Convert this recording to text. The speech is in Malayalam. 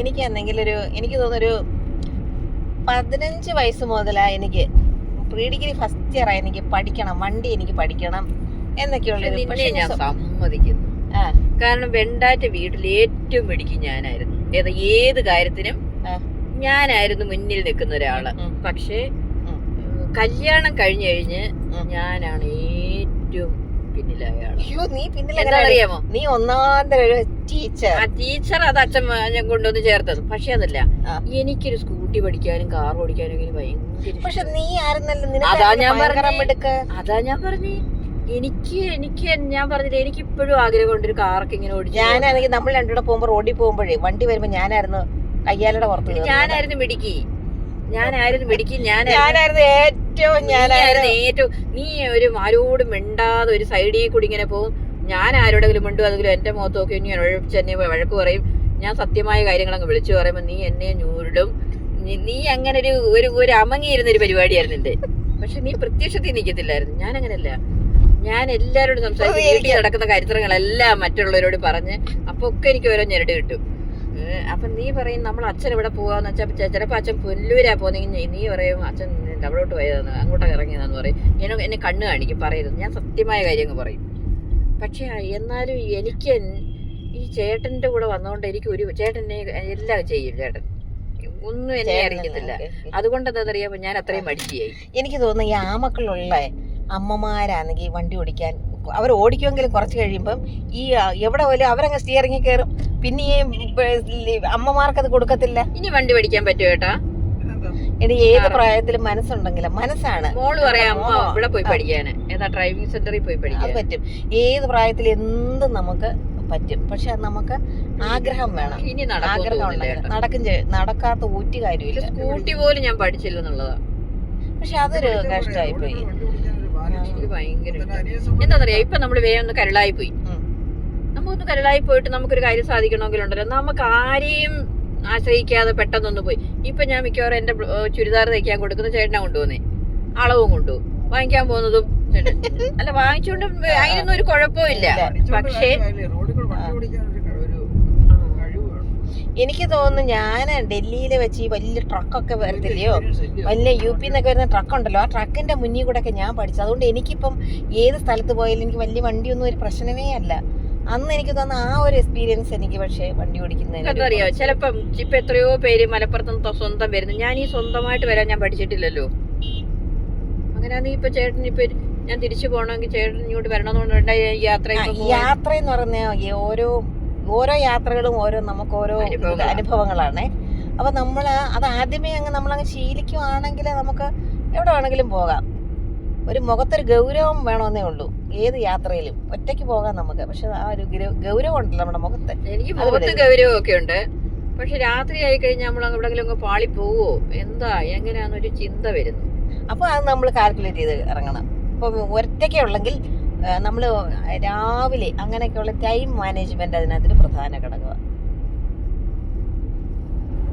എനിക്ക് എന്തെങ്കിലും ഒരു എനിക്ക് തോന്നുന്നൊരു പതിനഞ്ച് വയസ്സ് മുതലാണ് എനിക്ക് പ്രീ ഡിഗ്രി ഫസ്റ്റ് ഇയർ എനിക്ക് പഠിക്കണം വണ്ടി എനിക്ക് പഠിക്കണം എന്നൊക്കെയുള്ള നിന്നെ ഞാൻ സമ്മതിക്കുന്നു. കാരണം വെണ്ടാറ്റ വീട്ടിൽ ഏറ്റവും പിടിക്കും ഞാനായിരുന്നു. ഏത് ഏത് കാര്യത്തിനും ഞാനായിരുന്നു മുന്നിൽ നിൽക്കുന്ന ഒരാൾ. പക്ഷേ കല്യാണം കഴിഞ്ഞു കഴിഞ്ഞ് ഞാനാണ് ഏറ്റവും പിന്നിലായ ആൾ നീ പിന്നിൽ എന്താണെന്നറിയാമോ നീ ഒന്നാം ഒരു ടീച്ചർ ആ ടീച്ചർ അത് അച്ഛൻ ഞാൻ കൊണ്ടുവന്ന് ചേർത്തത്. പക്ഷെ അതല്ല. എനിക്കൊരു സ്കൂട്ടി പഠിക്കാനും കാർ ഓടിക്കാനും ഒക്കെ ഭയങ്കര പക്ഷെ. നീ ആയിരുന്നല്ലോ. അതാ ഞാൻ പറഞ്ഞു. അതാ ഞാൻ പറഞ്ഞു. എനിക്ക് എനിക്ക് ഞാൻ പറഞ്ഞില്ല എനിക്ക് ഇപ്പോഴും ആഗ്രഹം കൊണ്ട് ഒരു കാറൊക്കെ ഇങ്ങനെ ഓടിച്ചു ഞാനാണെങ്കിൽ നമ്മൾ രണ്ടുകൂടെ പോകുമ്പോ റോഡിൽ പോകുമ്പോഴേ വണ്ടി വരുമ്പോ ഞാനായിരുന്നു കയ്യാലയുടെ പുറത്ത് ഞാനായിരുന്നു മിടുക്കി. ഞാനായിരുന്നു മെഡിക്കൽ ഞാനായിരുന്നു ഏറ്റവും ഞാനായിരുന്നു ഏറ്റവും നീ ഒരു ആരോടും മിണ്ടാതെ ഒരു സൈഡിൽ കൂടി ഇങ്ങനെ പോകും. ഞാൻ ആരോടെങ്കിലും മിണ്ടും അതെങ്കിലും എന്റെ മുഖത്ത് നോക്കി ഞാൻ ഉഴപ്പിച്ച് എന്നെ വഴക്ക് പറയും. ഞാൻ സത്യമായ കാര്യങ്ങളങ്ങ് വിളിച്ചു പറയുമ്പോൾ നീ എന്നെ ഞൂരിടും. നീ- അങ്ങനെ ഒരു ഒരു ഒരു അമങ്ങിയിരുന്ന ഒരു പരിപാടിയായിരുന്നു എന്റെ പക്ഷെ നീ പ്രത്യക്ഷത്തിൽ നിൽക്കത്തില്ലായിരുന്നു ഞാൻ അങ്ങനെയല്ല ഞാൻ എല്ലാരോടും സംസാരിച്ചു വീട്ടിൽ നടക്കുന്ന കരിത്രങ്ങളെല്ലാം മറ്റുള്ളവരോട് പറഞ്ഞ് അപ്പൊ ഒക്കെ എനിക്ക് ഓരോ ഞെരട് കിട്ടും. അപ്പൊ നീ പറയും നമ്മൾ അച്ഛൻ ഇവിടെ പോവാന്ന് വെച്ചാൽ ചിലപ്പോ അച്ഛൻ പുല്ലൂരാ പോകുന്നെങ്കിൽ നീ പറയും അച്ഛൻ അവിടോട്ട് പോയതെന്ന് അങ്ങോട്ടൊക്കെ ഇറങ്ങിയതെന്ന് പറയും. ഞാൻ എന്നെ കണ്ണ് കാണിക്കും പറയരുത്. ഞാൻ സത്യമായ കാര്യങ്ങൾ പറയും. പക്ഷേ എന്നാലും എനിക്ക് ഈ ചേട്ടന്റെ കൂടെ വന്നതുകൊണ്ട് എനിക്ക് ഒരു ചേട്ടനെ എല്ലാം ചെയ്യും ചേട്ടൻ. ഒന്നും എന്നെ അറിയത്തില്ല. അതുകൊണ്ട് എന്താ അറിയാമോ ഞാൻ അത്രയും മടിച്ചിയായി എനിക്ക് തോന്നുന്നു ഈ ആമക്കളുള്ള അമ്മമാരാണെങ്കിൽ വണ്ടി ഓടിക്കാൻ അവർ ഓടിക്കുമെങ്കിലും കുറച്ച് കഴിയുമ്പം ഈ എവിടെ പോലും അവരങ്ങ് സ്റ്റിയറിങ്ങി കയറും. പിന്നെ ഈ ബ- അമ്മമാർക്ക് അത് കൊടുക്കത്തില്ല. ഇനി വണ്ടി പഠിക്കാൻ പറ്റുമോ ഏട്ടാ? ഇനി ഏത്. പ്രായത്തിലും മനസ്സുണ്ടെങ്കിലും? മനസ്സാണ്. മോൾ പറയാം അമ്മ? ഇവിടെ പോയി. പഠിക്കാന്. ഏതാ ഡ്രൈവിംഗ് സെന്ററിൽ പോയി പഠിക്കാൻ? പറ്റും. ഏത് പ്രായത്തിൽ എന്ത് നമുക്ക് പറ്റും. പക്ഷെ അത് നമുക്ക് ആഗ്രഹം വേണം. ഇനി നടക്കും ആഗ്രഹം ഉണ്ടെങ്കിൽ നടക്കും നടക്കാത്ത ഊറ്റി കാര്യമില്ല. സ്കൂട്ടി പോലും ഞാൻ പഠിച്ചില്ലന്നുള്ളതാ പക്ഷെ അതൊരു കഷ്ടമായി പോയി. ഭയങ്കര എന്താ പറയാ ഇപ്പൊ നമ്മൾ വേഗം ഒന്ന് കരളായി പോയി നമുക്കൊന്ന് കരളായി പോയിട്ട് നമുക്കൊരു കാര്യം സാധിക്കണമെങ്കിലുണ്ടല്ലോ. നമുക്ക് ആരെയും ആശ്രയിക്കാതെ പെട്ടെന്നൊന്ന് പോയി. ഇപ്പൊ ഞാൻ മിക്കവാറും എന്റെ ചുരിദാർ തയ്ക്കാൻ കൊടുക്കുന്ന ചേട്ടനെ കൊണ്ടുപോകുന്നേ അളവും കൊണ്ടുപോകും വാങ്ങിക്കാൻ പോകുന്നതും. അല്ല വാങ്ങിച്ചുകൊണ്ട് അതിനൊന്നും ഒരു കുഴപ്പവും ഇല്ല. പക്ഷേ എനിക്ക് തോന്നുന്നു ഞാൻ ഡൽഹിയിൽ വെച്ച് ഈ വലിയ ട്രക്കൊക്കെ വരത്തില്ലയോ? വലിയ യു പി എന്നൊക്കെ വരുന്ന ട്രക്ക് ഉണ്ടല്ലോ ആ ട്രക്കിന്റെ മുന്നിൽ കൂടെ ഒക്കെ ഞാൻ പഠിച്ചു. അതുകൊണ്ട് എനിക്കിപ്പം ഏത് സ്ഥലത്ത് പോയാലും എനിക്ക് വലിയ വണ്ടിയൊന്നും ഒരു പ്രശ്നമേ അല്ല. അന്ന് എനിക്ക് തന്ന ആ ഒരു എക്സ്പീരിയൻസ് എനിക്ക് പക്ഷേ വണ്ടി ഓടിക്കുന്നതിന് അറിയാം ചിലപ്പം ഇപ്പൊ എത്രയോ പേര് മലപ്പുറത്ത് നിന്ന് സ്വന്തം വരുന്നു. ഞാൻ ഈ സ്വന്തമായിട്ട് വരാൻ ഞാൻ പഠിച്ചിട്ടില്ലല്ലോ. അങ്ങനെ നീ ഇപ്പൊ ചേട്ടൻ ഇപ്പൊ ഞാൻ തിരിച്ചു പോകണമെങ്കിൽ ചേട്ടൻ ഇങ്ങോട്ട് വരണമെന്നുണ്ട്. യാത്ര യാത്ര എന്ന് പറഞ്ഞ ഈ ഓരോ ഓരോ യാത്രകളും ഓരോ നമുക്ക് ഓരോ അനുഭവങ്ങളാ. അനുഭവങ്ങളാണ്. അപ്പൊ നമ്മൾ അത് ആദ്യമേ അങ്ങ് നമ്മളങ്ങ് ശീലിക്കുവാണെങ്കിൽ നമുക്ക് എവിടെ വേണമെങ്കിലും പോകാം. ഒരു മുഖത്തൊരു ഗൗരവം വേണമെന്നേ ഉള്ളൂ. ഏത് യാത്രയിലും ഒറ്റയ്ക്ക് പോകാം നമുക്ക്. പക്ഷെ ആ ഒരു ഗൗര- ഗൗരവം ഉണ്ടല്ലോ നമ്മുടെ മുഖത്ത്. എനിക്ക് മുഖത്ത്. ഗൗരവമൊക്കെ ഉണ്ട്. പക്ഷെ രാത്രി ആയി കഴിഞ്ഞാൽ നമ്മൾ എവിടെങ്കിലും അങ്ങ് പാളി പോവോ? എന്താ? എങ്ങനെയാന്നൊരു ചിന്ത വരുന്നു. അപ്പോൾ അത് നമ്മൾ കാൽക്കുലേറ്റ് ചെയ്ത് ഇറങ്ങണം. അപ്പൊ ഒറ്റയ്ക്ക് ഉള്ളെങ്കിൽ നമ്മൾ രാവിലെ അങ്ങനെയൊക്കെയുള്ള ടൈം മാനേജ്മെന്റ് അതിനകത്തൊരു പ്രധാന ഘടകമാണ്.